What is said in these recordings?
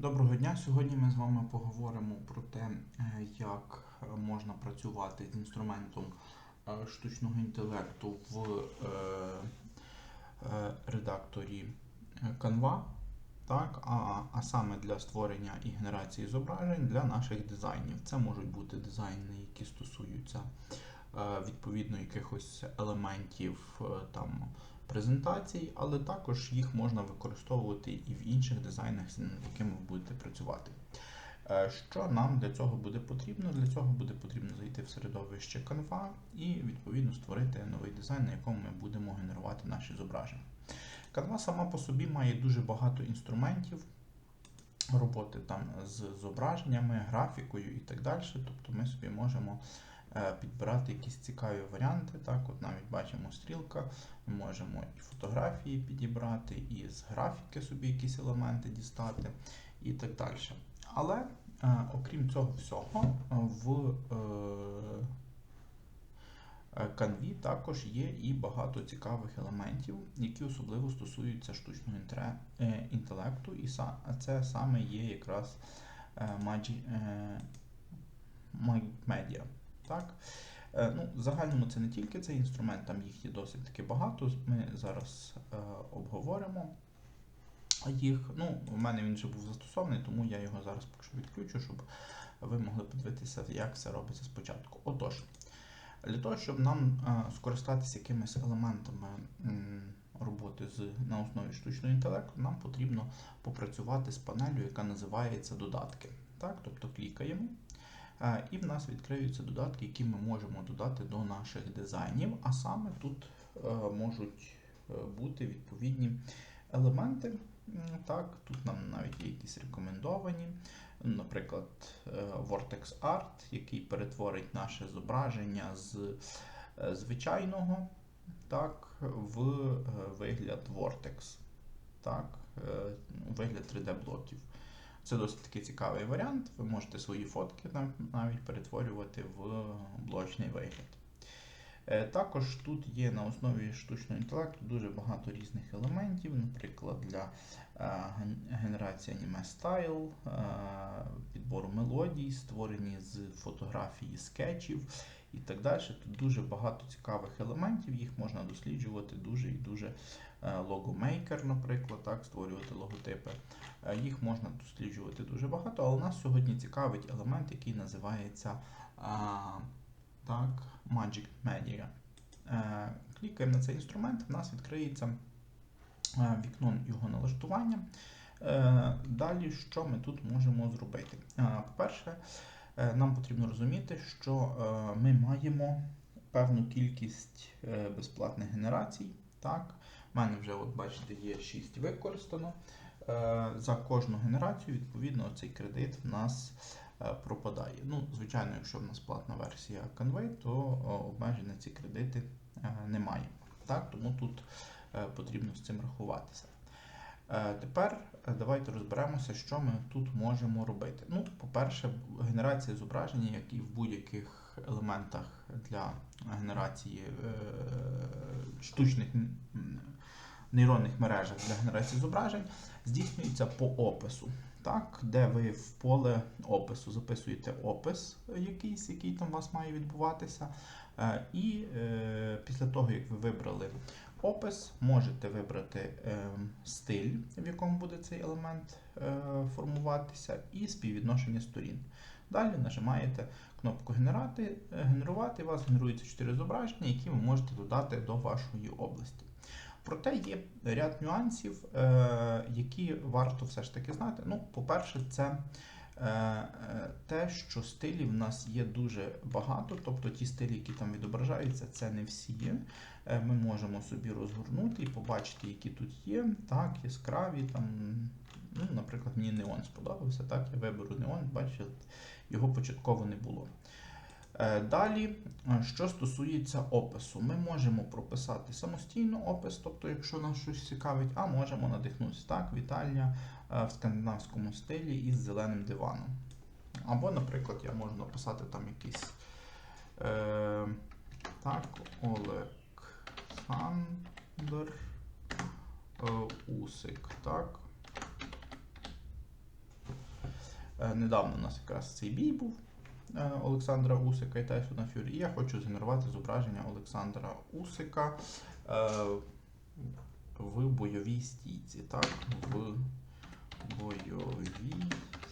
Доброго дня! Сьогодні ми з вами поговоримо про те, е, як можна працювати з інструментом е, штучного інтелекту в е, редакторі Canva, так, а, а саме для створення і генерації зображень для наших дизайнів. Це можуть бути дизайни, які стосуються відповідно якихось елементів там презентацій, але також їх можна використовувати і в інших дизайнах, з якими ви будете працювати. Е, Що нам для цього буде потрібно? Для цього буде потрібно зайти в середовище Canva і відповідно створити новий дизайн, на якому ми будемо генерувати наші зображення. Canva сама по собі має дуже багато інструментів роботи там з зображеннями, графікою і так далі. Тобто ми собі можемо підбирати якісь цікаві варіанти. Так, от навіть бачимо стрілка, ми можемо і фотографії підібрати, і з графіки собі якісь елементи дістати і так далі. Але е, окрім цього всього, е, в е, е, також є і багато цікавих елементів, які особливо стосуються штучного е, інтелекту, і це саме є якраз е, е, Magic Media. Так? Е, Ну, в загальному це не тільки цей інструмент, там їх є досить таки багато. Ми зараз е, обговоримо їх. Ну, у мене він вже був застосований, тому я його зараз поки відключу, щоб ви могли подивитися, як це робиться спочатку. Отож, для того, щоб нам е, скористатися якимись елементами м, роботи з, на основі штучного інтелекту, нам потрібно попрацювати з панелью, яка називається додатки. Так? Тобто клікаємо. Е, І в нас відкриються додатки, які ми можемо додати до наших дизайнів. А саме тут е, можуть е, бути відповідні елементи. Так, тут нам навіть є якісь рекомендовані. Наприклад, Vortex Art, який перетворить наше зображення з звичайного так, в вигляд Vortex. Так, вигляд 3D-блоків. Це досить такий цікавий варіант. Ви можете свої фотки навіть перетворювати в блочний вигляд. Е, Також тут є на основі штучного інтелекту дуже багато різних елементів, наприклад, для е, генерації аніме стайл, е, підбору мелодій, створені з фотографії скетчів і так далі. Тут дуже багато цікавих елементів, їх можна досліджувати дуже і дуже е, логомейкер, наприклад, так, створювати логотипи. Е, Їх можна досліджувати дуже багато, але нас сьогодні цікавить елемент, який називається а, так, Magic Media. Е, Клікаємо на цей інструмент, в нас відкриється е, вікно його налаштування. Е, Далі, що ми тут можемо зробити? Е, По-перше, е, нам потрібно розуміти, що е, ми маємо певну кількість е, безплатних генерацій. Так, У мене вже, от бачите, є 6 використано. Е, За кожну генерацію, відповідно, цей кредит в нас е, пропадає. Ну, звичайно, якщо в нас платна версія Canva, то е, обмежень на ці кредити е, немає. Так, тому тут е, потрібно з цим рахуватися. Е, Тепер е, давайте розберемося, що ми тут можемо робити. Ну, по-перше, генерація зображення, як і в будь-яких елементах для генерації е, штучних нейронних мережах для генерації зображень, здійснюється по опису. Так, де ви в поле опису записуєте опис якийсь, який там у вас має відбуватися. І після того, як ви вибрали опис, можете вибрати е, стиль, в якому буде цей елемент е, формуватися, і співвідношення сторін. Далі нажимаєте кнопку Генерати, е, генерувати, у вас генерується 4 зображення, які ви можете додати до вашої області. Проте є ряд нюансів, е, які варто все ж таки знати. Ну, по-перше, це те, що стилів в нас є дуже багато, тобто ті стилі, які там відображаються, це не всі. Е, Ми можемо собі розгорнути і побачити, які тут є. Так, яскраві там. Ну, наприклад, мені неон сподобався. Так, я виберу неон, бачите, його початково не було. Е, Далі, е, що стосується опису, ми можемо прописати самостійно опис, тобто, якщо нас щось цікавить, а можемо надихнутися так, вітальня е, в скандинавському стилі із зеленим диваном. Або, наприклад, я можу написати там якийсь е, так, Олександр е, Усик. Так. Е, Недавно у нас якраз цей бій був е, Олександра Усика і Тайсона Фюрі. Я хочу згенерувати зображення Олександра Усика е, в бойовій стійці. Так, в бойовій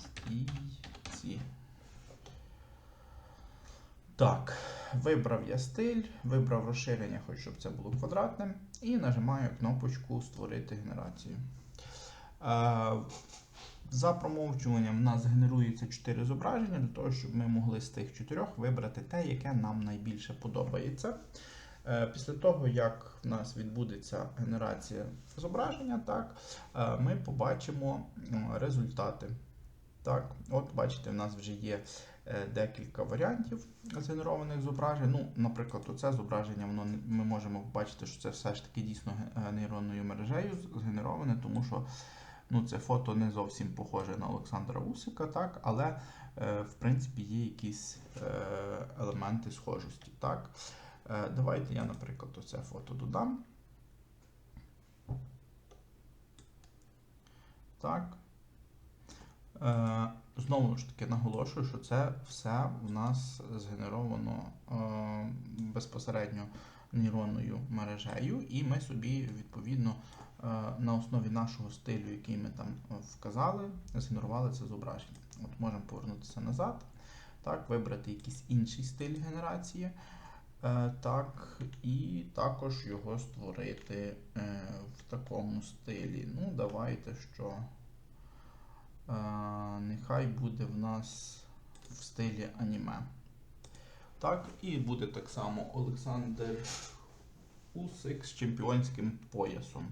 стійці. Так, вибрав я стиль, вибрав розширення, хочу, щоб це було квадратним, і нажимаю кнопочку Створити генерацію. Е, за промовчуванням в нас генерується 4 зображення для того, щоб ми могли з тих чотирьох вибрати те, яке нам найбільше подобається. Е, Після того, як в нас відбудеться генерація зображення, так, е, ми побачимо результати. Так, от бачите, в нас вже є е, декілька варіантів згенерованих зображень. Ну, наприклад, оце зображення, воно ми можемо побачити, що це все ж таки дійсно нейронною мережею згенероване, тому що ну, це фото не зовсім похоже на Олександра Усика, так, але в принципі є якісь елементи схожості. Так. Е, давайте я, наприклад, оце фото додам. Так. Е, Знову ж таки наголошую, що це все в нас згенеровано е, безпосередньо нейронною мережею, і ми собі відповідно на основі нашого стилю, який ми там вказали, згенерували це зображення. От можемо повернутися назад, так, вибрати якийсь інший стиль генерації. Е, Так, і також його створити е, в такому стилі. Ну, давайте що. Е, Нехай буде в нас в стилі аніме. Так, і буде так само Олександр Усик з чемпіонським поясом.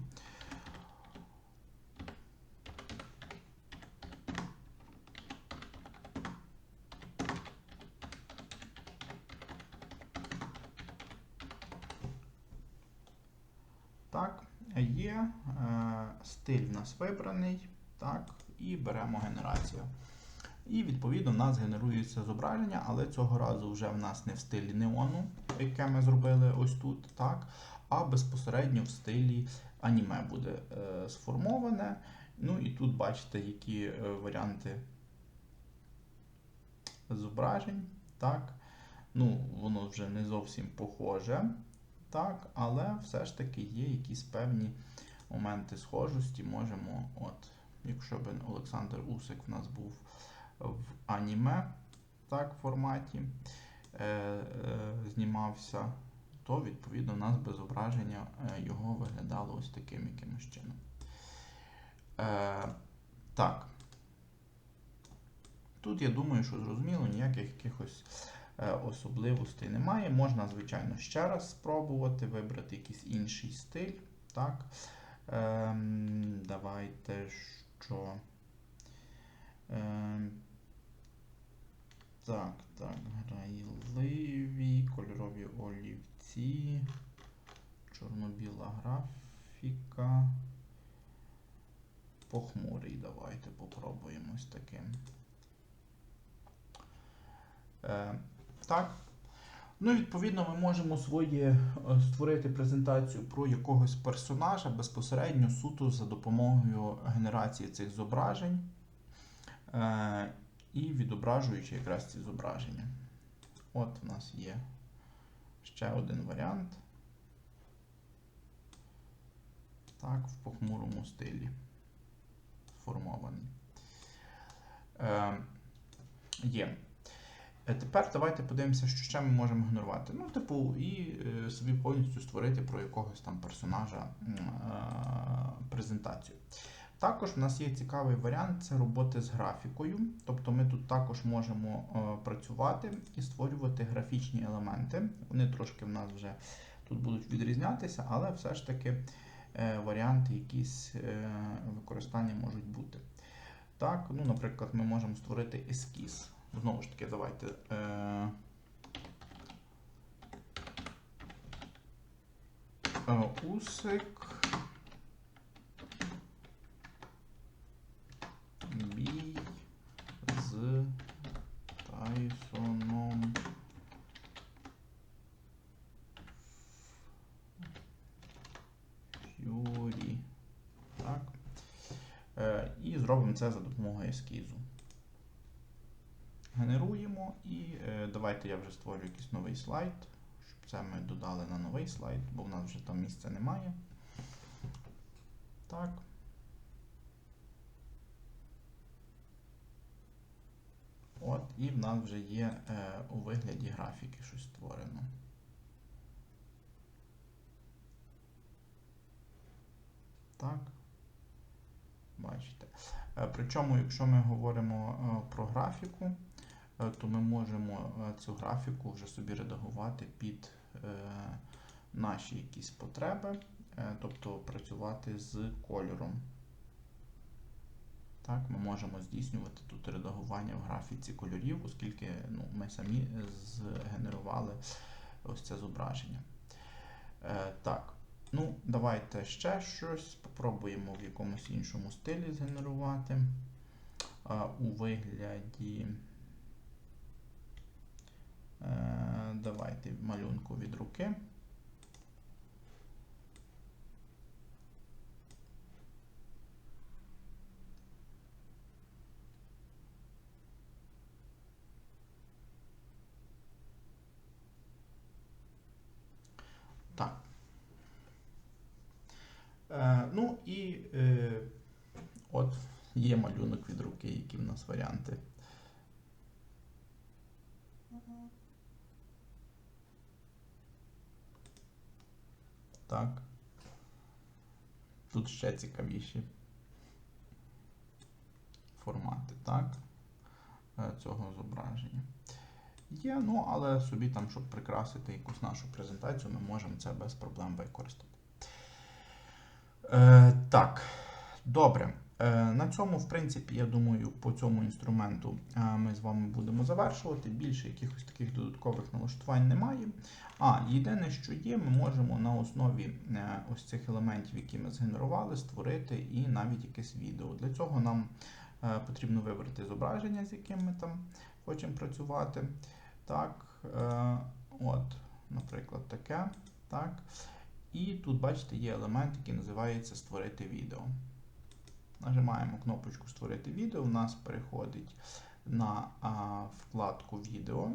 Так, є е, стиль в нас вибраний. Так, і беремо генерацію. І відповідно в нас генерується зображення, але цього разу вже в нас не в стилі неону, яке ми зробили ось тут, так, а безпосередньо в стилі аніме буде е, сформоване. Ну і тут бачите, які е, варіанти зображень. Так. Ну, воно вже не зовсім похоже, так, але все ж таки є якісь певні моменти схожості. Можемо, от, якщо б Олександр Усик в нас був в аніме так, форматі е, е, знімався, то відповідно у нас би зображення е, його виглядало ось таким якимось чином. Е, так. Тут я думаю, що зрозуміло, ніяких якихось е, особливостей немає. Можна, звичайно, ще раз спробувати вибрати якийсь інший стиль. Так. Ем, давайте що. Ем, так, так, грайливі, кольорові олівці, чорно-біла графіка. Похмурий, давайте попробуємо ось таким. Е, так. Ну, відповідно, ми можемо своє е, створити презентацію про якогось персонажа безпосередньо суто за допомогою генерації цих зображень е, і відображуючи якраз ці зображення. От у нас є ще один варіант. Так, в похмурому стилі сформований. Е, є. Е, Тепер давайте подивимося, що ще ми можемо генерувати. Ну, типу, і е, собі повністю створити про якогось там персонажа е, презентацію. Також в нас є цікавий варіант це роботи з графікою. Тобто ми тут також можемо працювати і створювати графічні елементи. Вони трошки в нас вже тут будуть відрізнятися, але все ж таки варіанти якісь використання можуть бути. Так, ну, наприклад, ми можемо створити ескіз. Знову ж таки, давайте. Е, е, Усик. Бій з Тайсоном. Ф'юрі. Так. Е, і зробимо це за допомогою ескізу. Генеруємо і е, давайте я вже створю якийсь новий слайд, щоб це ми додали на новий слайд, бо в нас вже там місця немає. Так. От, і в нас вже є е, у вигляді графіки щось створено. Так. Бачите. Е, Причому, якщо ми говоримо е, про графіку, то ми можемо е, цю графіку вже собі редагувати під е, наші якісь потреби, е, тобто працювати з кольором. Так, ми можемо здійснювати тут редагування в графіці кольорів, оскільки ну, ми самі згенерували ось це зображення. Е, так, ну, давайте ще щось. Попробуємо в якомусь іншому стилі згенерувати. Е, у вигляді. Е, давайте малюнку від руки. Так. Е, ну і е, от є малюнок від руки, які в нас варіанти. Так. Тут ще цікавіші формати, так, е, цього зображення. Є, ну, але собі там, щоб прикрасити якусь нашу презентацію, ми можемо це без проблем використати. Е, так, добре. Е, на цьому, в принципі, я думаю, по цьому інструменту е, ми з вами будемо завершувати. Більше якихось таких додаткових налаштувань немає. А, єдине, що є, ми можемо на основі е, ось цих елементів, які ми згенерували, створити і навіть якесь відео. Для цього нам потрібно вибрати зображення, з яким ми там хочемо працювати. Так, от, наприклад, таке. Так. І тут, бачите, є елемент, який називається Створити відео. Нажимаємо кнопочку Створити відео, у нас переходить на а, вкладку Відео.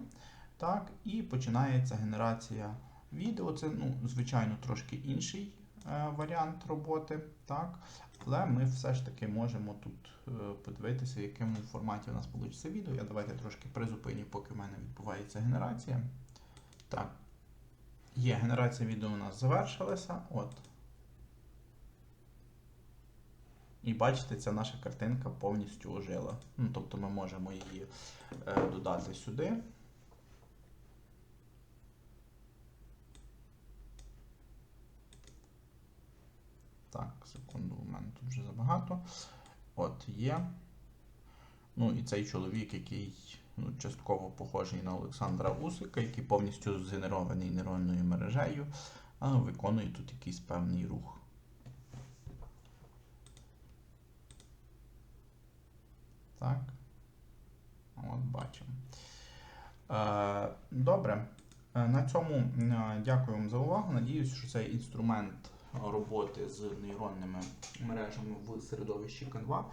Так, І починається генерація відео. Це, ну, звичайно, трошки інший е, варіант роботи. Так, Але ми все ж таки можемо тут е, подивитися, в якому форматі у нас вийде відео. Я давайте трошки призупиню, поки в мене відбувається генерація. Так. Є, генерація відео у нас завершилася. От. І бачите, ця наша картинка повністю ожила. Ну, тобто ми можемо її е, додати сюди. Так, секунду, у мене тут вже забагато. От є. Ну і цей чоловік, який ну, частково похожий на Олександра Усика, який повністю згенерований нейронною мережею, виконує тут якийсь певний рух. Так. От бачимо. Е, добре. Е, На цьому е, дякую вам за увагу. Надіюсь, що цей інструмент роботи з нейронними мережами в середовищі Canva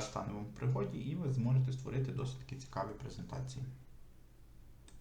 стане вам в пригоді, і ви зможете створити досить цікаві презентації.